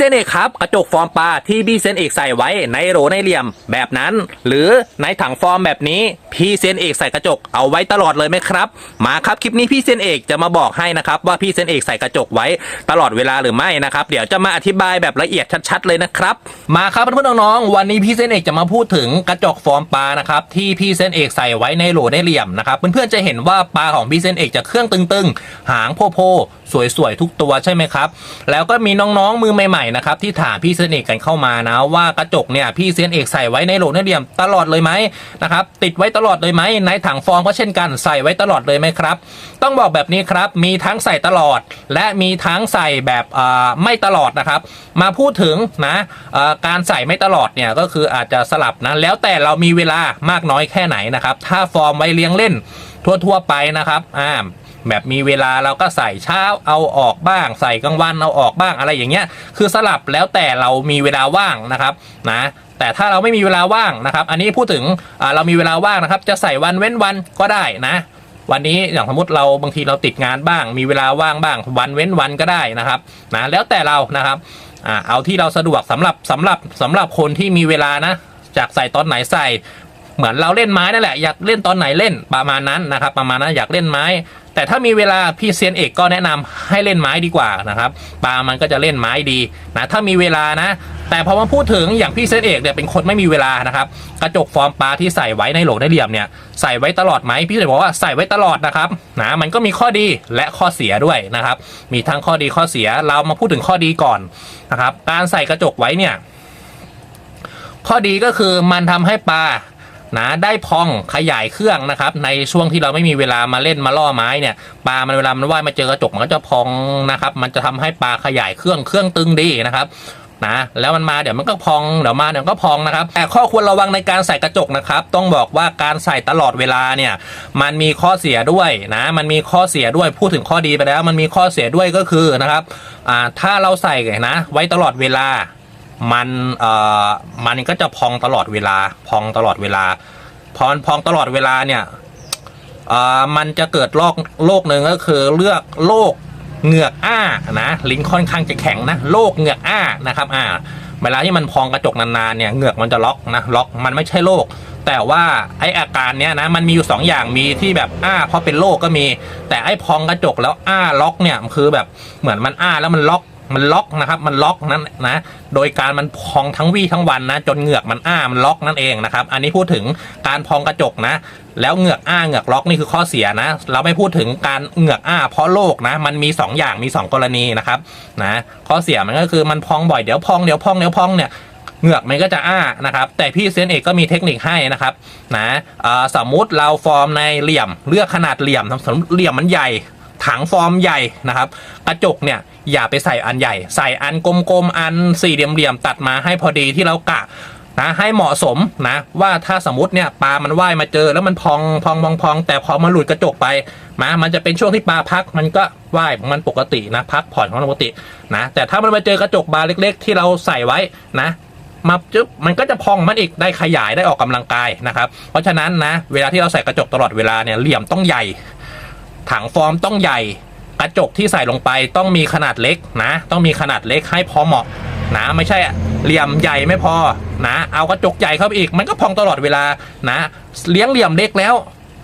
เซนเอกครับ กระจกฟอร์มปลาที่พี่เซนเอกใส่ไว้ในโหลในเหลี่ยมแบบนั้น หรือในถังฟอร์มแบบนี้พี่เซนเอกใส่กระจกเอาไว้ตลอดเลยไหมครับ มาครับคลิปนี้พี่เซนเอกจะมาบอกให้นะครับว่าพี่เซนเอกใส่กระจกไว้ตลอดเวลาหรือไม่นะครับ เดี๋ยวจะมาอธิบายแบบละเอียดชัด ๆ เลยนะครับ มาครับเพื่อนๆน้องๆวันนี้พี่เซนเอกจะมาพูดถึงกระจกฟอร์มปลานะครับที่พี่เซนเอกใส่ไว้ในโหลในเหลี่ยมนะครับเพื่อนๆจะเห็นว่าปลาของพี่เซนเอกจะเครื่องตึงๆ หางโพโพ สวยๆทุกตัวใช่ไหมครับ แล้วก็มีน้องๆมือใหม่ๆนะครับที่ถามพี่เซยนเอกกันเข้ามานะ ว่ากระจกเนี่ยพี่เซยนเอกใส่ไว้ในโหลในเหลี่ยมตลอดเลยไหมนะครับติดไว้ตลอดเลยไหมในถังฟองก็เช่นกันใส่ไว้ตลอดเลยไหมครับ ต้องบอกแบบนี้ครับมีทั้งใส่ตลอด และมีทั้งใส่แบบไม่ตลอดนะครับ มาพูดถึงนะการใส่ไม่ตลอดเนี่ยก็คืออาจจะสลับนะแล้วแต่เรามีเวลามากน้อยแค่ไหนนะครับ ถ้าฟอร์มไว้เลี้ยงเล่นทั่ว ๆ ไปนะครับอ่า แบบมีเวลาเราก็ใส่เช้าเอาออกบ้าง ใส่กลางวันเอาออกบ้างอะไรอย่างเงี้ย คือสลับแล้วแต่เรามีเวลาว่างนะครับนะแต่ถ้าเราไม่มีเวลาว่างนะครับ อันนี้พูดถึงเรามีเวลาว่างนะครับ จะใส่วันเว้นวันก็ได้นะ วันนี้อย่างสมมติเราบางทีเราติดงานบ้าง มีเวลาว่างบ้าง วันเว้นวันก็ได้นะครับนะแล้วแต่เรานะครับเอาที่เราสะดวกสำหรับสำหรับสำหรับคนที่มีเวลานะจากใส่ตอนไหนใส่ เหมือนเราเล่นไม้นั่นแหละอยากเล่นตอนไหนเล่นประมาณนั้นนะครับ ประมาณนั้นอยากเล่นไม้ แต่ถ้ามีเวลาพี่เซียนเอกก็แนะนำให้เล่นไม้ดีกว่านะครับปลามันก็จะเล่นไม้ดีนะถ้ามีเวลานะ แต่พอมาพูดถึงอย่างพี่เซียนเอกเนี่ยเป็นคนไม่มีเวลานะครับกระจกฟอร์มปลาที่ใส่ไว้ในโหลในเหลี่ยมเนี่ยใส่ไว้ตลอดไหมพี่เลยบอกว่าใส่ไว้ตลอดนะครับนะมันก็มีข้อดีและข้อเสียด้วยนะครับ มีทั้งข้อดีข้อเสียเรามาพูดถึงข้อดีก่อนนะครับการใส่กระจกไว้เนี่ยข้อดีก็คือมันทำให้ปลา นะได้พองขยายเครื่องนะครับในช่วงที่เราไม่มีเวลามาเล่นมาล่อไม้เนี่ยปลามันเวลามันว่ายมาเจอกระจกมันก็จะพองนะครับมันจะทำให้ปลาขยายเครื่องเครื่องตึงดีนะครับนะแล้วมันมาเดี๋ยวมันก็พองเดี๋ยวมาเดี๋ยวก็พองนะครับแต่ข้อควรระวังในการใส่กระจกนะครับ ต้องบอกว่าการใส่ตลอดเวลาเนี่ยมันมีข้อเสียด้วยนะมันมีข้อเสียด้วยพูดถึงข้อดีไปแล้ว มันมีข้อเสียด้วยก็คือนะครับอ่าถ้าเราใส่นะไว้ตลอดเวลา มันเอ่อมันก็จะพองตลอดเวลา พองตลอดเวลา พอพองตลอดเวลาเนี่ยเอ่อมันจะเกิดโรคโรคหนึ่งก็คือเลือกโรคเหงือกอ้านะลิ้นค่อนข้างจะแข็งนะโรคเหงือกอ้านะครับอ่าเวลาที่มันพองกระจกนานๆเนี่ยเหงือกมันจะล็อกนะล็อกมันไม่ใช่โรคแต่ว่าไออาการเนี้ยนะมันมีอยู่สองอย่างมีที่แบบอ้าเพราะเป็นโรคก็มี แต่ไอพองกระจกแล้วอ้าล็อกเนี่ยคือแบบเหมือนมันอ้าแล้วมันล็อก มันล็อกนะครับ มันล็อกนั้นนะ โดยการมันพองทั้งวี่ทั้งวันนะ จนเหงือกมันอ้ามันล็อกนั่นเองนะครับ อันนี้พูดถึงการพองกระจกนะ แล้วเหงือกอ้าเหงือกล็อกนี่คือข้อเสียนะ เราไม่พูดถึงการเหงือกอ้า เพราะโรคนะ มันมี 2 อย่างมี 2 กรณีนะครับนะ ข้อเสียมันก็คือมันพองบ่อยเดี๋ยวพองเดี๋ยวพองเดี๋ยวพองเนี่ยเหงือกมันก็จะอ้านะครับ แต่พี่เซยนเอกก็มีเทคนิคให้นะครับนะสมมุติเราฟอร์มในเหลี่ยมเลือกขนาดเหลี่ยมสมมติเหลี่ยมมันใหญ่ ถังฟอร์มใหญ่นะครับ กระจกเนี่ยอย่าไปใส่อันใหญ่ ใส่อันกลมๆอันสี่เหลี่ยมๆตัดมาให้พอดีที่เรากะนะให้เหมาะสมนะว่าถ้าสมมติเนี่ยปลามันว่ายมาเจอแล้วมันพองพองพองพอง แต่พอมันหลุดกระจกไปมามันจะเป็นช่วงที่ปลาพักมันก็ว่ายมันปกตินะพักผ่อนของมันปกตินะแต่ถ้ามันมาเจอกระจกบาเล็ก ๆ ที่เราใส่ไว้นะมาจึ๊บมันก็จะพองมันอีกได้ขยายได้ออกกำลังกายนะครับ เพราะฉะนั้นนะเวลาที่เราใส่กระจกตลอดเวลาเนี่ยเหลี่ยมต้องใหญ่ ถังฟอร์มต้องใหญ่ กระจกที่ใส่ลงไปต้องมีขนาดเล็กนะ ต้องมีขนาดเล็กให้พอเหมาะนะไม่ใช่เหลี่ยมใหญ่ไม่พอนะเอากระจกใหญ่เข้าไปอีก มันก็พองตลอดเวลานะ เลี้ยงเหลี่ยมเล็กแล้ว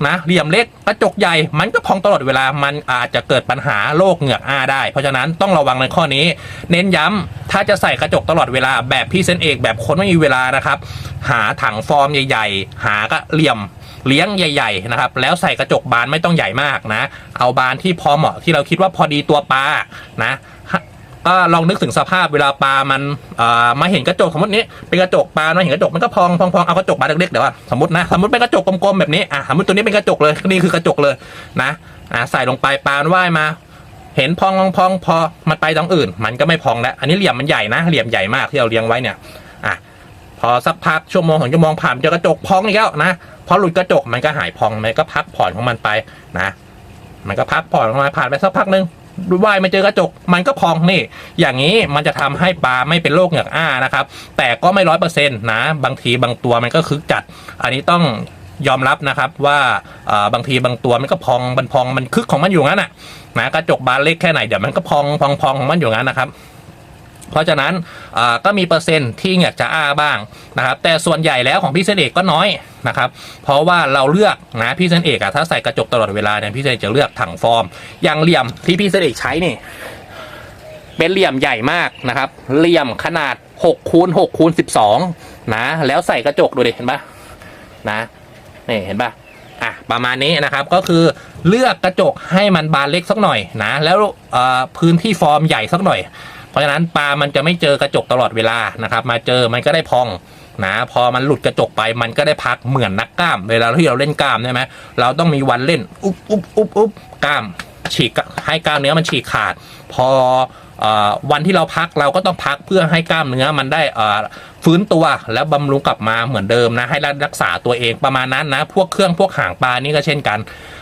นะเหลี่ยมเล็กกระจกใหญ่มันก็พองตลอดเวลามันอาจจะเกิดปัญหาโรคเหงือกอ้าได้ เพราะฉะนั้นต้องระวังในข้อนี้ เน้นย้ำถ้าจะใส่กระจกตลอดเวลาแบบพี่เซนเอกแบบคนไม่มีเวลานะครับ หาถังฟอร์มใหญ่ ๆ หาก็เหลี่ยม เลี้ยงใหญ่ ๆ นะครับ แล้วใส่กระจกบานไม่ต้องใหญ่มากนะ เอาบานที่พอเหมาะที่เราคิดว่าพอดีตัวปลานะก็ลองนึกถึงสภาพเวลาปลามันมาเห็นกระจกสมมตินี้เป็นกระจกปลามาเห็นกระจกมันก็พองพองพองเอากระจกบานเล็กๆเดี๋ยวสมมตินะสมมติเป็นกระจกกลมๆแบบนี้อะสมมติตัวนี้เป็นกระจกเลยนี่คือกระจกเลยนะอะใส่ลงไปปลามันว่ายมา เห็นพองพองพองพอมันไปตรงอื่น มันก็ไม่พองแล้วอันนี้เหลี่ยมมันใหญ่นะเหลี่ยมใหญ่มากที่เราเลี้ยงไว้เนี่ยอะ พอสักพักชั่วโมงของชั่วโมงผ่านเจอกระจกพองอีกแล้วนะพอหลุดกระจกมันก็หายพองมันก็พักผ่อนของมันไปนะ มันก็พักผ่อนของมันผ่านไปสักพักหนึ่งว่ายไมาเจอกระจกมันก็พองนี่ อย่างนี้มันจะทำให้ปลาไม่เป็นโรคเหงือกอ้านะครับ แต่ก็ไม่ร้อยเปอร์เซ็นต์นะ บางทีบางตัวมันก็คึกจัด อันนี้ต้องยอมรับนะครับว่าบางทีบางตัวมันก็พองมันพองมันคึกของมันอยู่งั้นน่ะนะกระจกบานเล็กแค่ไหนเดี๋ยวมันก็พองพองพองของมันอยู่งั้นนะครับ เพราะฉะนั้นก็มีเปอร์เซ็นต์ที่เหงือกจะอ้าบ้างนะครับแต่ส่วนใหญ่แล้วของพี่เซนเอกก็น้อยนะครับเพราะว่าเราเลือกนะพี่เซนเอกอะถ้าใส่กระจกตลอดเวลาเนี่ยพี่เซนเอกจะเลือกถังฟอร์ม อย่างเหลี่ยมที่พี่เซนเอกใช้นี่เป็นเหลี่ยมใหญ่มากนะครับเหลี่ยมขนาด6คูณ6คูณ12นะแล้วใส่กระจกดูดิเห็นปะนะนี่เห็นปะอะประมาณนี้นะครับก็คือเลือกกระจกให้มันบานเล็กสักหน่อยนะแล้วพื้นที่ฟอร์มใหญ่สักหน่อย ราะฉะนั้นปลามันจะไม่เจอกระจกตลอดเวลานะครับ มาเจอมันก็ได้พองนะพอมันหลุดกระจกไปมันก็ได้พักเหมือนนักกล้าม เวลาที่เราเล่นกล้ามใช่ไหมเราต้องมีวันเล่นอุ๊บอุ๊บอุ๊บอุ๊บกล้ามฉีกให้กล้ามเนื้อมันฉีกขาด พออวันที่เราพักเราก็ต้องพักเพื่อให้กล้ามเนื้อมันได้ ฟื้นตัวแล้วบำรุงกลับมาเหมือนเดิมนะ ให้รักษาตัวเองประมาณนั้นนะ พวกเครื่องพวกหางปลานี่ก็เช่นกัน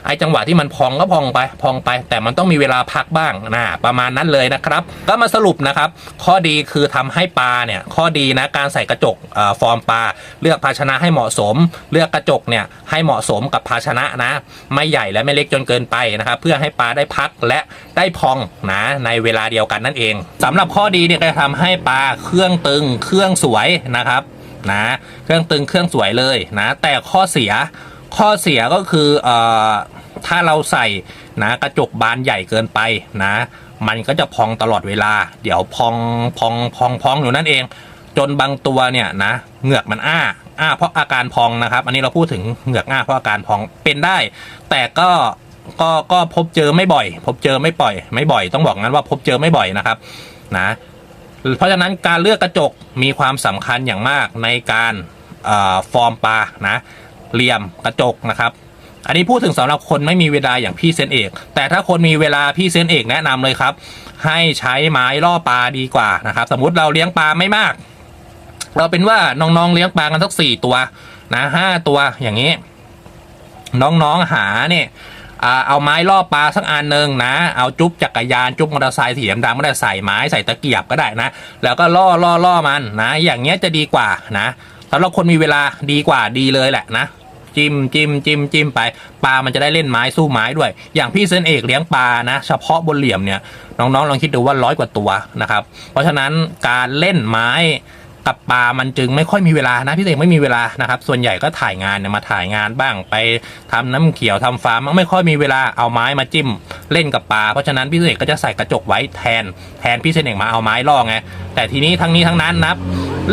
ไอ้จังหวะที่มันพองก็พองไปพองไป แต่มันต้องมีเวลาพักบ้างนะประมาณนั้นเลยนะครับ ก็มาสรุปนะครับ ข้อดีคือทำให้ปลาเนี่ยข้อดีนะการใส่กระจกอฟอร์มปลาเลือกภาชนะให้เหมาะสม เลือกกระจกเนี่ยให้เหมาะสมกับภาชนะนะ ไม่ใหญ่และไม่เล็กจนเกินไปนะครับ เพื่อให้ปลาได้พักและได้พองนะในเวลาเดียวกันนั่นเองสำหรับข้อดีเนี่ยจะทำให้ปลาเครื่องตึง เครื่องสวยนะครับนะเครื่องตึงเครื่องสวยเลยนะแต่ข้อเสียข้อเสียก็คือเอ่อถ้าเราใส่นะกระจกบานใหญ่เกินไปนะ มันก็จะพองตลอดเวลา เดี๋ยวพองพองพองพองอยู่นั่นเอง จนบางตัวเนี่ยนะเหงือกมันอ้าอ้าเพราะอาการพองนะครับ อันนี้เราพูดถึงเหงือกอ้าเพราะอาการพองเป็นได้ แต่ก็ก็ก็พบเจอไม่บ่อย พบเจอไม่ปล่อย ไม่บ่อย ต้องบอกงั้นว่าพบเจอไม่บ่อยนะครับ นะ เพราะฉะนั้นการเลือกกระจกมีความสำคัญอย่างมากในการฟอร์มปลานะเหลี่ยมกระจกนะครับ อันนี้พูดถึงสำหรับคนไม่มีเวลาอย่างพี่เซนเอก แต่ถ้าคนมีเวลาพี่เซนเอกแนะนำเลยครับ ให้ใช้ไม้ล่อปลาดีกว่านะครับ สมมุติเราเลี้ยงปลาไม่มาก เราเป็นว่าน้องๆเลี้ยงปลากันสักสี่ตัวนะห้าตัวอย่างนี้ น้องๆหาเนี่ย เอาไม้ล่อปลาสักอันหนึ่งนะ เอาจุ๊บจักรยานจุ๊บมอเตอร์ไซค์สีดำๆก็ได้ใส่ไม้ใส่ตะเกียบก็ได้นะ แล้วก็ล่อล่อล่อมันนะ อย่างเงี้ยจะดีกว่านะสำหรับคนมีเวลาดีกว่าดีเลยแหละนะจิ้มจิ้มจิ้มจิ้มไปปลามันจะได้เล่นไม้สู้ไม้ด้วย อย่างพี่เซนเอกเลี้ยงปลานะ เฉพาะบนเหลี่ยมเนี่ยน้องๆลองคิดดูว่าร้อยกว่าตัวนะครับ เพราะฉะนั้นการเล่นไม้ กับปลามันจึงไม่ค่อยมีเวลานะพี่เสกไม่มีเวลานะครับ ส่วนใหญ่ก็ถ่ายงานเนี่ยมาถ่ายงานบ้างไปทำน้ำเขียวทำฟาร์มมันไม่ค่อยมีเวลาเอาไม้มาจิ้มเล่นกับปลาเพราะฉะนั้นพี่เสกก็จะใส่กระจกไว้แทน แทนพี่เสกมาเอาไม้ล่อไงแต่ทีนี้ทั้งนี้ทั้งนั้นนะ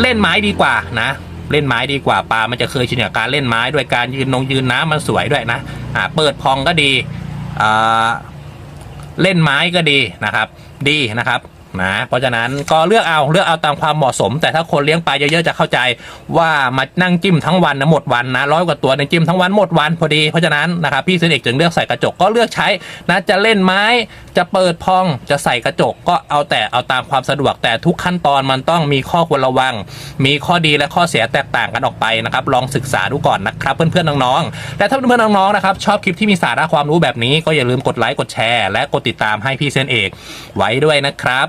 เล่นไม้ดีกว่านะเล่นไม้ดีกว่าปลา มันจะเคยชินกับการเล่นไม้ด้วยการยืนนงยืนน้ำมันสวยด้วยนะอ่าเปิดพองก็ดีอ่าเล่นไม้ก็ดีนะครับ ดีนะครับ นะ เพราะฉะนั้นก็เลือกเอาเลือกเอาตามความเหมาะสม แต่ถ้าคนเลี้ยงปลาเยอะๆจะเข้าใจว่ามานั่งจิ้มทั้งวันนะหมดวันนะร้อยกว่าตัวในจิ้มทั้งวันหมดวันพอดีเพราะฉะนั้นนะครับพี่เซนเอกจึงเลือกใส่กระจกก็เลือกใช้นะจะเล่นไม้จะเปิดพองจะใส่กระจกก็เอาแต่เอาตามความสะดวกแต่ทุกขั้นตอนมันต้องมีข้อควรระวัง มีข้อดีและข้อเสียแตกต่างกันออกไปนะครับลองศึกษาดูก่อนนะครับเพื่อนๆน้องๆและถ้าเพื่อนๆน้องๆนะครับชอบคลิปที่มีสาระความรู้แบบนี้ก็อย่าลืมกดไลค์กดแชร์ และกดติดตามให้พี่เซนเอกไว้ด้วยนะครับ